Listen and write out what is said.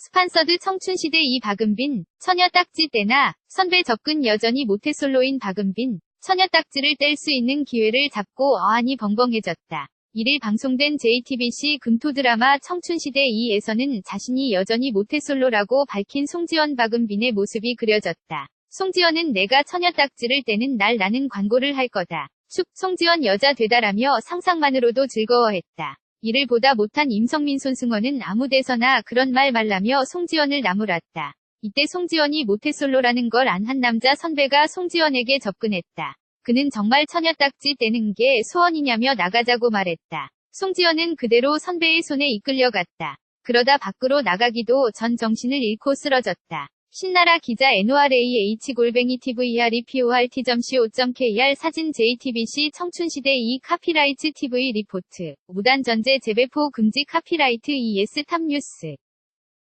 스판서드 청춘시대 이 박은빈, 처녀 딱지 때나, 선배 접근 여전히 모태솔로인 박은빈, 처녀 딱지를 뗄 수 있는 기회를 잡고 어안이 벙벙해졌다. 1일 방송된 JTBC 금토 드라마 청춘시대 2에서는 자신이 여전히 모태솔로라고 밝힌 송지원 박은빈의 모습이 그려졌다. 송지원은 내가 처녀 딱지를 떼는 날 나는 광고를 할 거다. 축 송지원 여자 되다라며 상상만으로도 즐거워했다. 이를 보다 못한 임성민 손승원은 아무 데서나 그런 말 말라며 송지원을 나무랐다. 이때 송지원이 모태솔로라는 걸 안 한 남자 선배가 송지원에게 접근했다. 그는 정말 처녀 딱지 떼는 게 소원이냐며 나가자고 말했다. 송지원은 그대로 선배의 손에 이끌려갔다. 그러다 밖으로 나가기도 전 정신을 잃고 쓰러졌다. 신나라 기자 NORAH 골뱅이 TVR PORT.co.kr 사진 JTBC 청춘시대 2 카피라이트 TV 리포트. 무단 전제 재배포 금지 카피라이트 ES 탑뉴스